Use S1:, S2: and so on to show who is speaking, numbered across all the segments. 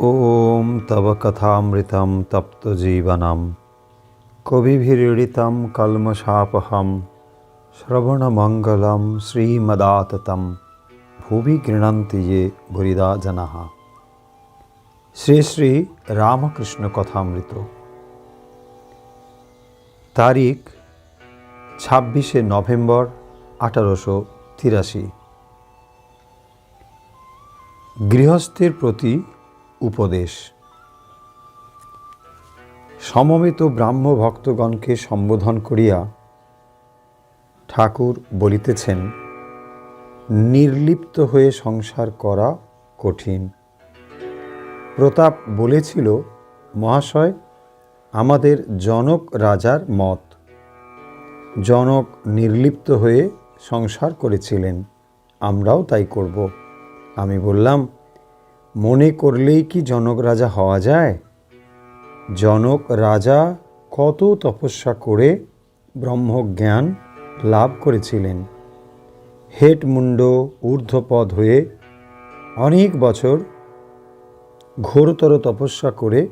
S1: ॐ तव कथामृतं तप्तजीवनं कविभिरीडितं कल्मषापहं श्रवणमङ्गलं श्रीमदाततं ভুবি গৃণন্তি যে ভরিদা জানাহা শ্রী শ্রী রামকৃষ্ণ কথামৃত তারিখ ছাব্বিশে নভেম্বর আঠারোশো তিরাশি গৃহস্থের প্রতি উপদেশ। সমবেত ব্রাহ্ম ভক্তগণকে সম্বোধন করিয়া ঠাকুর বলিতেছেন, নির্লিপ্ত হয়ে সংসার করা কঠিন। প্রতাপ বলেছিল, মহাশয়, আমাদের জনক রাজার মত। জনক নির্লিপ্ত হয়ে সংসার করেছিলেন, আমরাও তাই করব। আমি বললাম মনে করলেই কি জনক রাজা হওয়া যায়? জনক রাজা কত তপস্যা করে ব্রহ্মজ্ঞান লাভ করেছিলেন। হেট মুন্ড ঊর্ধ্বপদ হয়ে অনেক বছর ঘোরতর তপস্যা করে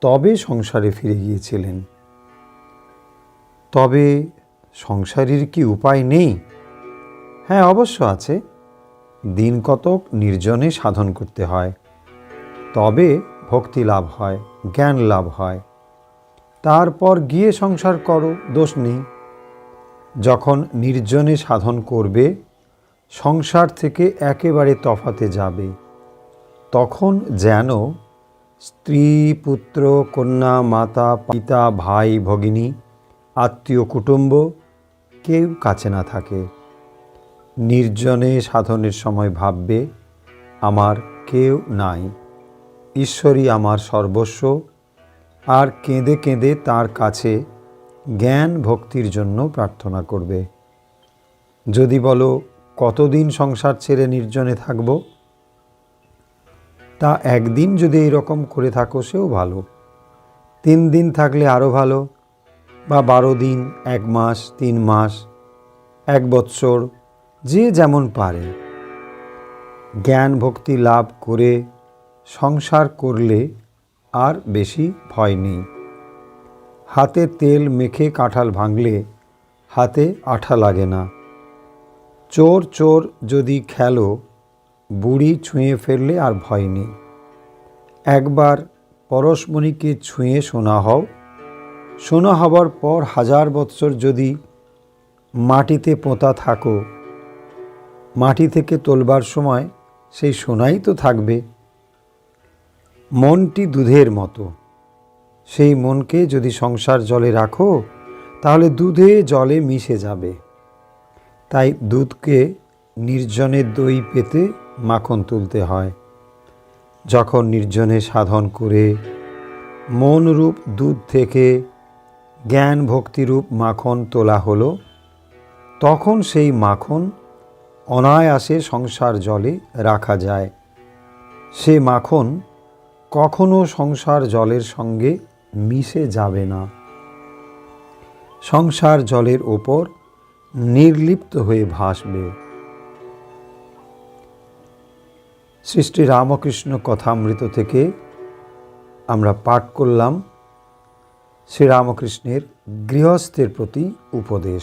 S1: তবে সংসারে ফিরে গিয়েছিলেন। তবে সংসারীর কি উপায় নেই? হ্যাঁ অবশ্য আছে। দিন কতক নির্জনে সাধন করতে হয়। তবে ভক্তি লাভ হয়, জ্ঞান লাভ হয়। তারপর গিয়ে সংসার করো, দোষ নেই। যখন নির্জনে সাধন করবে, সংসার থেকে একেবারে তফাতে যাবে। তখন যেন স্ত্রী, পুত্র, কন্যা, মাতা, পিতা, ভাই, ভগিনী, আত্মীয়, কুটুম্ব কেউ কাছে না থাকে। নির্জনে সাধনের সময় ভাববে, আমার কেউ নাই। ঈশ্বরই আমার সর্বস্ব। আর কেঁদে কেঁদে তার কাছে জ্ঞান ভক্তির জন্য প্রার্থনা করবে। যদি বলো, কতদিন সংসার ছেড়ে নির্জনে থাকব? তা একদিন যদি এইরকম করে থাকো, সেও ভালো। তিন দিন থাকলে আরও ভালো। বা বারো দিন, এক মাস, তিন মাস, এক বৎসর যে যেমন পারে। জ্ঞান ভক্তি লাভ করে সংসার করলে আর বেশি ভয় নেই। হাতে তেল মেখে কাঁঠাল ভাঙলে হাতে আঠা লাগে না। চোর চোর যদি খেলো, বুড়ি ছুঁয়ে ফেললে আর ভয় নেই। একবার পরশমণিকে ছুঁয়ে শোনা হও। শোনা হবার পর হাজার বৎসর যদি মাটিতে পোঁতা থাকো মাটি থেকে তোলবার সময় সেই সোনাই তো থাকবে। মনটি দুধের মতো। সেই মনকে যদি সংসার জলে রাখো, তাহলে দুধে জলে মিশে যাবে। তাই দুধকে নির্জনের দই পেতে মাখন তুলতে হয়। যখন নির্জনে সাধন করে, মনরূপ দুধ থেকে জ্ঞান ভক্তিরূপ মাখন তোলা হলো, তখন সেই মাখন অনায়াসে সংসার জলে রাখা যায়। সে মাখন কখনো সংসার জলের সঙ্গে মিশে যাবে না। সংসার জলের ওপর নির্লিপ্ত হয়ে ভাসবে। সৃষ্টি রামকৃষ্ণ কথামৃত থেকে আমরা পাঠ করলাম শ্রীরামকৃষ্ণের গৃহস্থের প্রতি উপদেশ।